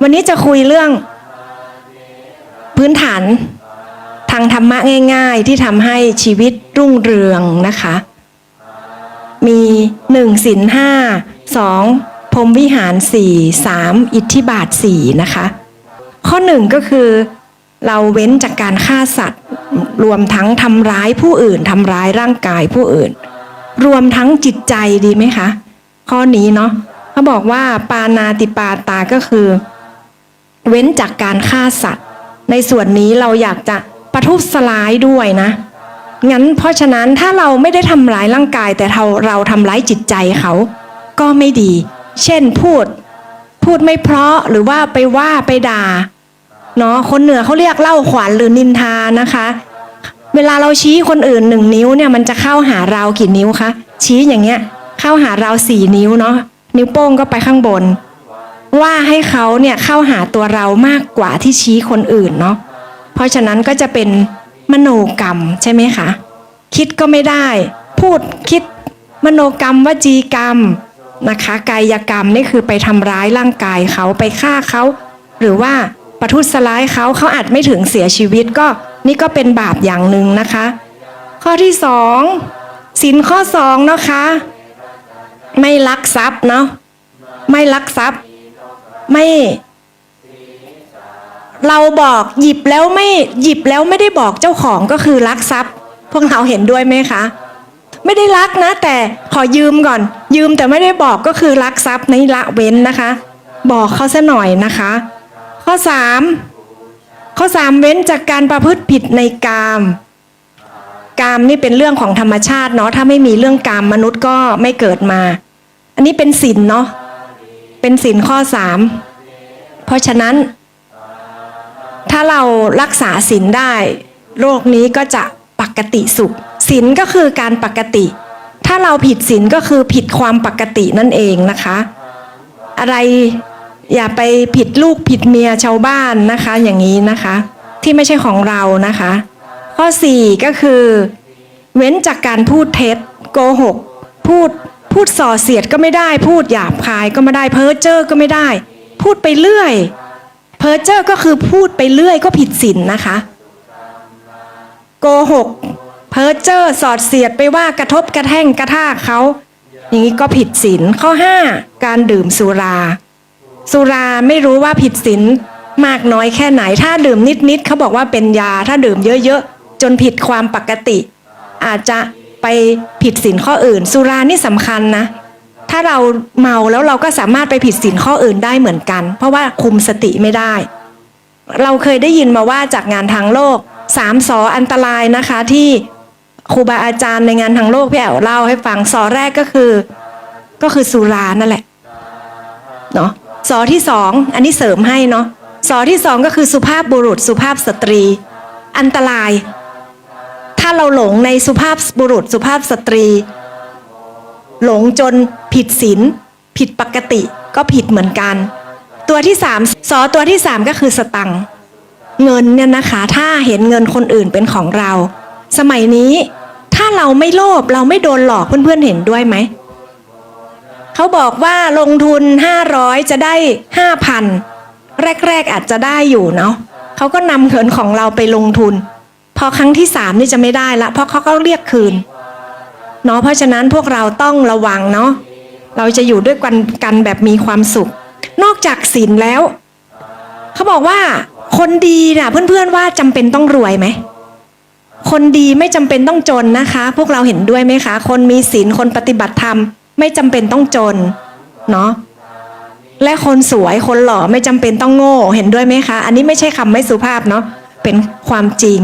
วันนี้จะคุยเรื่องพื้นฐานทางธรรมะง่าย ๆ ที่ทำให้ชีวิตรุ่งเรืองนะคะ มีหนึ่งศีลห้าสองพรมวิหารสี่สามอิทธิบาทสี่นะคะ ข้อหนึ่งก็คือเราเว้นจากการฆ่าสัตว์ รวมทั้งทำร้ายผู้อื่นทำร้ายร่างกายผู้อื่น รวมทั้งจิตใจดีไหมคะ ข้อนี้เนาะ เขาบอกว่าปานาติปาตาก็คือ เว้นจากการฆ่าสัตว์ ในส่วนนี้เราอยากจะประทุษร้ายด้วยนะงั้นเพราะฉะนั้นถ้าเราไม่ได้ทำร้ายร่างกาย แต่เราเราทำร้ายจิตใจเขา ก็ไม่ดี เช่นพูด พูดไม่เพราะหรือว่าไปว่าไปด่าเนาะคนเหนือเขาเรียกเล่าขวัญหรือนินทานะคะ เวลาเราชี้คนอื่นหนึ่งนิ้วเนี่ยมันจะเข้าหาเรากี่นิ้วคะชี้อย่างเงี้ย เข้าหาเราสี่นิ้วเนาะ นิ้วโป้งก็ไปข้างบน ว่าให้เขาเนี่ยเข้าหาตัวเรามากกว่าที่ชี้คนอื่นเนาะเพราะฉะนั้นก็จะเป็นมโนกรรมใช่ไหมคะ คิดก็ไม่ได้ พูดคิดมโนกรรมวจีกรรมนะคะกายกรรมนี่คือไปทำร้ายร่างกายเขาไปฆ่าเขา หรือว่าประทุษร้ายเขาเขาอาจไม่ถึงเสียชีวิตก็นี่ก็เป็นบาปอย่างหนึ่งนะคะ ข้อที่สองสินข้อสองนะคะ ไม่ลักทรัพย์เนาะไม่ลักทรัพย์ ไม่ เราบอกหยิบแล้วไม่หยิบแล้วไม่ได้บอกเจ้าของก็คือลักทรัพย์ พวกเราเห็นด้วยไหมคะ ไม่ได้ลักนะ แต่ขอยืมก่อน ยืมแต่ไม่ได้บอกก็คือลักทรัพย์ในละเว้นนะคะ บอกเขาซะหน่อยนะคะ ข้อสามข้อสามเว้นจากการประพฤติผิดในกาม กามนี่เป็นเรื่องของธรรมชาติเนาะถ้าไม่มีเรื่องกามมนุษย์ก็ไม่เกิดมา อันนี้เป็นศีลเนาะเป็นศีลข้อสามเพราะฉะนั้น ถ้าเรารักษาศีลได้โรคนี้ก็จะปกติสุขศีลก็คือการปกติ ถ้าเราผิดศีลก็คือผิดความปกตินั่นเองนะคะ อะไรอย่าไปผิดลูกผิดเมียชาวบ้านนะคะ อย่างนี้นะคะ ที่ไม่ใช่ของเรานะคะ ข้อ 4 ก็คือ เว้นจากการพูดเท็จโกหก พูดพูดส่อเสียดก็ไม่ได้ พูดหยาบคายก็ไม่ได้เพ้อเจ้อก็ไม่ได้ พูดไปเรื่อย เพ้อเจ้อก็คือพูดไปเรื่อยก็ผิดศีลนะคะโกหก เพ้อเจ้อสอดเสียดไปว่ากระทบกระแท่งกระทากเขาอย่างนี้ก็ผิดศีลข้อ 5 การดื่มสุรา สุราไม่รู้ว่าผิดศีลมากน้อยแค่ไหน ถ้าดื่มนิดๆเขาบอกว่าเป็นยา ถ้าดื่มเยอะๆ จนผิดความปกติ อาจจะไปผิดศีลข้ออื่น สุรานี่สำคัญนะ ถ้าเราเมาแล้วเราก็สามารถไปผิดศีลข้ออื่นได้เหมือนกัน เพราะว่าคุมสติไม่ได้ เราเคยได้ยินมาว่าจากงานทางโลกสามสออันตรายนะคะที่ครูบาอาจารย์ในงานทางโลกพี่แอ๋วเล่าให้ฟังสอแรกก็คือ ก็คือสุรานั่นแหละเนาะสอที่สองอันนี้เสริมให้เนาะสอที่สองก็คือสุภาพบุรุษสุภาพสตรี อันตราย ถ้าเราหลงในสุภาพบุรุษสุภาพสตรี หลงจนผิดศีลผิดปกติก็ผิดเหมือนกัน ตัวที่สามสอตัวที่สามก็คือสตังเงินเนี่ยนะคะ ถ้าเห็นเงินคนอื่นเป็นของเรา สมัยนี้ ถ้าเราไม่โลภเราไม่โดนหลอกเพื่อนๆเห็นด้วยไหมเขาบอกว่าลงทุน 500 จะได้ 5,000 แรก ๆ อาจจะได้อยู่เนาะเขาก็นำเงินของเราไปลงทุน อครั้งที่สามนี่จะไม่ได้ละ เพราะเขาก็เรียกคืนเนาะเพราะฉะนั้นพวกเราต้องระวังเนาะเราจะอยู่ด้วยกันกันแบบมีความสุข นอกจากศีลแล้วเขาบอกว่า คนดีนะ่ะเพื่อนๆว่าจำเป็นต้องรวยไหมคนดีไม่จำเป็นต้องจนนะคะ พวกเราเห็นด้วยไหมคะ คนมีศีลคนปฏิบัติธรรม ไม่จำเป็นต้องจนเนาะและคนสวยคนหล่อไม่จำเป็นต้องโง่ เห็นด้วยไหมคะ อันนี้ไม่ใช่คำไม่สุภาพเนาะเป็นความจริง